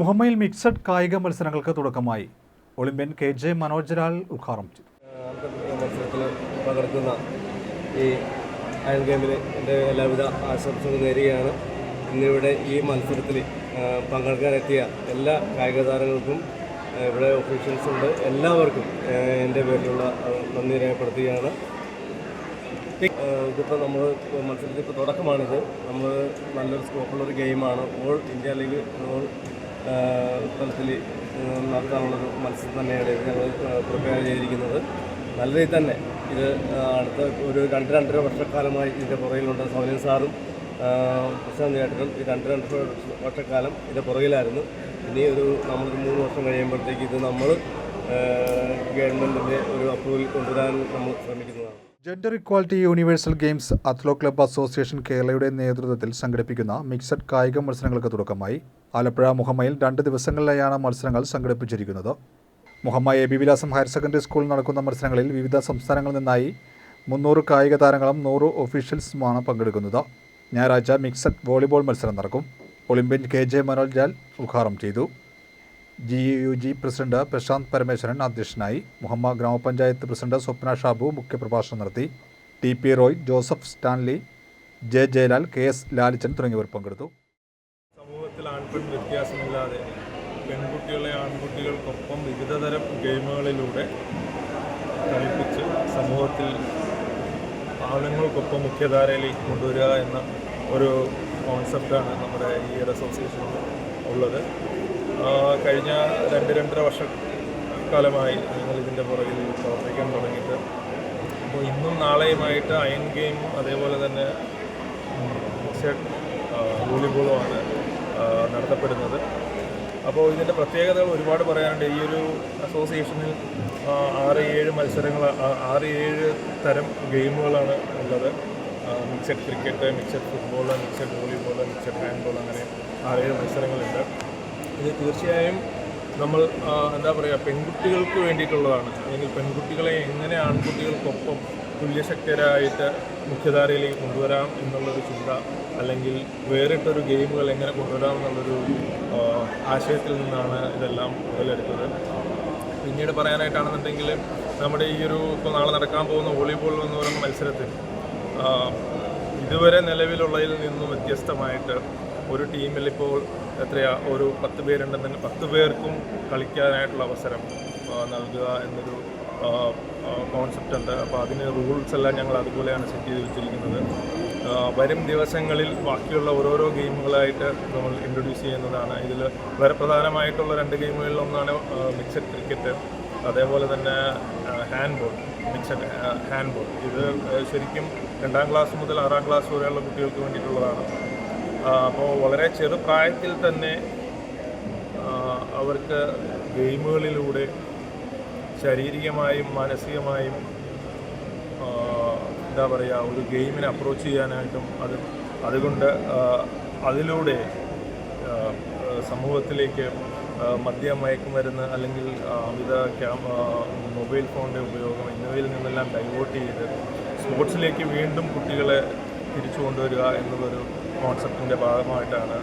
മുഹമ്മയിൽ mixed കായിക മത്സരങ്ങൾക്ക് തുടക്കമായി. Olympian K J Manoj Lal ഉദ്ഘാടനം ചെയ്തു. മത്സരത്തിൽ പകർത്തുന്ന ഈ അയൺ ഗെയിമിന് എന്റെ എല്ലാവിധ ആശംസകൾ നേരുകയാണ്. ഇന്നിവിടെ ഈ മത്സരത്തിൽ പങ്കെടുക്കാനെത്തിയ എല്ലാ കായിക താരങ്ങൾക്കും ഇവിടെ ഒഫീഷ്യൽസ് ഉണ്ട്. എല്ലാവർക്കും എന്റെ പേരിലുള്ള നന്ദി രേഖപ്പെടുത്തുകയാണ്. ഇതിപ്പോൾ നമ്മൾ മത്സരത്തിൽ ഇപ്പോൾ തുടക്കമാണിത്. നമ്മൾ നല്ലൊരു സ്കോപ്പുള്ളൊരു ഗെയിമാണ് ഓൾ ഇന്ത്യ ലീഗ് ഓൾ തലത്തിൽ നടത്താനുള്ളൊരു മത്സരം തന്നെയാണ് ഞങ്ങൾ പ്രിപ്പയർ ചെയ്തിരിക്കുന്നത്. നല്ല രീതിയിൽ തന്നെ ഇത് അടുത്ത ഒരു രണ്ട് രണ്ടര വർഷക്കാലമായി ഇതിന്റെ പുറകിലുണ്ട് സൗനിയൻ സാറും പ്രശാന്ത് ചേട്ടനും. ഈ രണ്ട് രണ്ടര വർഷക്കാലം ഇതിന്റെ പുറകിലായിരുന്നു. ഇനി ഒരു നമ്മളൊരു മൂന്ന് വർഷം കഴിയുമ്പോഴത്തേക്ക് ഇത് നമ്മൾ ഗവൺമെന്റിന്റെ ഒരു അപ്രൂവൽ കൊണ്ടുവരാൻ നമ്മൾ ശ്രമിക്കുന്നതാണ്. ജെൻഡർ ഇക്വാലിറ്റി യൂണിവേഴ്സൽ ഗെയിംസ് അത്ലോ ക്ലബ്ബ് അസോസിയേഷൻ കേരളയുടെ നേതൃത്വത്തിൽ സംഘടിപ്പിക്കുന്ന മിക്സഡ് കായിക മത്സരങ്ങൾക്ക് തുടക്കമായി. ആലപ്പുഴ മുഹമ്മയിൽ രണ്ട് ദിവസങ്ങളിലായാണ് മത്സരങ്ങൾ സംഘടിപ്പിച്ചിരിക്കുന്നത്. മുഹമ്മ എ ബി വിലാസം ഹയർ സെക്കൻഡറി സ്കൂളിൽ നടക്കുന്ന മത്സരങ്ങളിൽ വിവിധ സംസ്ഥാനങ്ങളിൽ നിന്നായി മുന്നൂറ് കായിക താരങ്ങളും നൂറ് ഒഫീഷ്യൽസുമാണ് പങ്കെടുക്കുന്നത്. ഞായറാഴ്ച മിക്സഡ് വോളിബോൾ മത്സരം നടക്കും. ഒളിമ്പ്യൻ കെ ജെ മനോജ് ജാൽ ഉദ്ഘാടനം ചെയ്തു. G U G president Prashant Parameswaran അധ്യക്ഷനായി മുഹമ്മ ഗ്രാമപഞ്ചായത്ത് പ്രസിഡന്റ് സ്വപ്ന ഷാബു മുഖ്യപ്രഭാഷണം നടത്തി. T P Roy Joseph Stanley J Jayalal K S Lalichan തുടങ്ങിയവർ പങ്കെടുത്തു. സമൂഹത്തിൽ ആൺപെൺ വ്യത്യാസമില്ലാതെ പെൺകുട്ടികളെ ആൺകുട്ടികൾക്കൊപ്പം വിവിധതരം ഗെയിമുകളിലൂടെ കളിപ്പിച്ച് സമൂഹത്തിൽ ആണുങ്ങൾക്കൊപ്പം മുഖ്യധാരയിലേക്ക് കൊണ്ടുവരിക എന്ന ഒരു കോൺസെപ്റ്റാണ് നമ്മുടെ ഈ ഒരു അസോസിയേഷനിൽ ഉള്ളത്. കഴിഞ്ഞ രണ്ട് രണ്ടര വർഷക്കാലമായി ഞങ്ങൾ ഇതിന്റെ പുറകിൽ പ്രവർത്തിക്കാൻ തുടങ്ങിയിട്ട്. അപ്പോൾ ഇന്നും നാളെയുമായിട്ട് അയൺ ഗെയിം അതേപോലെ തന്നെ മിക്സഡ് വോളിബോളുമാണ് നടത്തപ്പെടുന്നത്. അപ്പോൾ ഇതിന്റെ പ്രത്യേകതകൾ ഒരുപാട് പറയാനുണ്ട്. ഈ ഒരു അസോസിയേഷനിൽ ആറ് ഏഴ് മത്സരങ്ങൾ ആറ് ഏഴ് തരം ഗെയിമുകളാണ് ഉള്ളത്. Mixed cricket mixed football mixed volleyball mixed handball അങ്ങനെ ആറേഴ് മത്സരങ്ങളുണ്ട്. ഇത് തീർച്ചയായും നമ്മൾ എന്താ പറയുക പെൺകുട്ടികൾക്ക് വേണ്ടിയിട്ടുള്ളതാണ്. അല്ലെങ്കിൽ പെൺകുട്ടികളെ എങ്ങനെ ആൺകുട്ടികൾക്കൊപ്പം തുല്യശക്തരായിട്ട് മുഖ്യധാരയിലേക്ക് കൊണ്ടുവരാം എന്നുള്ളൊരു ചിന്ത അല്ലെങ്കിൽ വേറിട്ടൊരു ഗെയിമുകൾ എങ്ങനെ കൊണ്ടുവരാം എന്നുള്ളൊരു ആശയത്തിൽ നിന്നാണ് ഇതെല്ലാം ഉടലെടുത്തത് പിന്നീട് പറയാനായിട്ടാണെന്നുണ്ടെങ്കിൽ നമ്മുടെ ഈ ഒരു ഇപ്പോൾ നാളെ നടക്കാൻ പോകുന്ന വോളിബോൾ എന്ന് പറയുന്ന മത്സരത്തിൽ ഇതുവരെ നിലവിലുള്ളതിൽ നിന്നും വ്യത്യസ്തമായിട്ട് ഒരു ടീമിൽ ഇപ്പോൾ എത്രയാ ഒരു പത്ത് പേരുണ്ടെന്ന് പത്ത് പേർക്കും കളിക്കാനായിട്ടുള്ള അവസരം നൽകുക എന്നൊരു കോൺസെപ്റ്റ് ഉണ്ട്. അപ്പോൾ അതിന് റൂൾസ് എല്ലാം ഞങ്ങൾ അതുപോലെയാണ് സെറ്റ് ചെയ്ത് വെച്ചിരിക്കുന്നത്. വരും ദിവസങ്ങളിൽ ബാക്കിയുള്ള ഓരോരോ ഗെയിമുകളായിട്ട് നമ്മൾ ഇൻട്രൊഡ്യൂസ് ചെയ്യുന്നതാണ്. ഇതിൽ വളരെ പ്രധാനമായിട്ടുള്ള രണ്ട് ഗെയിമുകളിൽ ഒന്നാണ് മിക്സഡ് ക്രിക്കറ്റ് അതേപോലെ തന്നെ ഹാൻഡ്ബോൾ മിക്സഡ് ഹാൻഡ്ബോൾ ഇത് ആ, ശരിക്കും രണ്ടാം ക്ലാസ് മുതൽ ആറാം ക്ലാസ് വരെയുള്ള കുട്ടികൾക്ക് വേണ്ടിയിട്ടുള്ളതാണ്. അപ്പോൾ വളരെ ചെറുപ്രായത്തിൽ തന്നെ അവർക്ക് ഗെയിമുകളിലൂടെ ശാരീരികമായും മാനസികമായും എന്താ പറയുക ഒരു ഗെയിമിനെ അപ്രോച്ച് ചെയ്യാനായിട്ടും അത് അതുകൊണ്ട് അതിലൂടെ സമൂഹത്തിലേക്ക് മദ്യം മയക്കുമരുന്ന് അല്ലെങ്കിൽ അമിത മൊബൈൽ ഫോണിന്റെ ഉപയോഗം എന്നിവയിൽ നിന്നെല്ലാം ഡൈവേർട്ട് ചെയ്ത് സ്പോർട്സിലേക്ക് വീണ്ടും കുട്ടികളെ തിരിച്ചു കൊണ്ടുവരിക എന്നുള്ളൊരു കോൺസെപ്റ്റിന്റെ ഭാഗമായിട്ടാണ്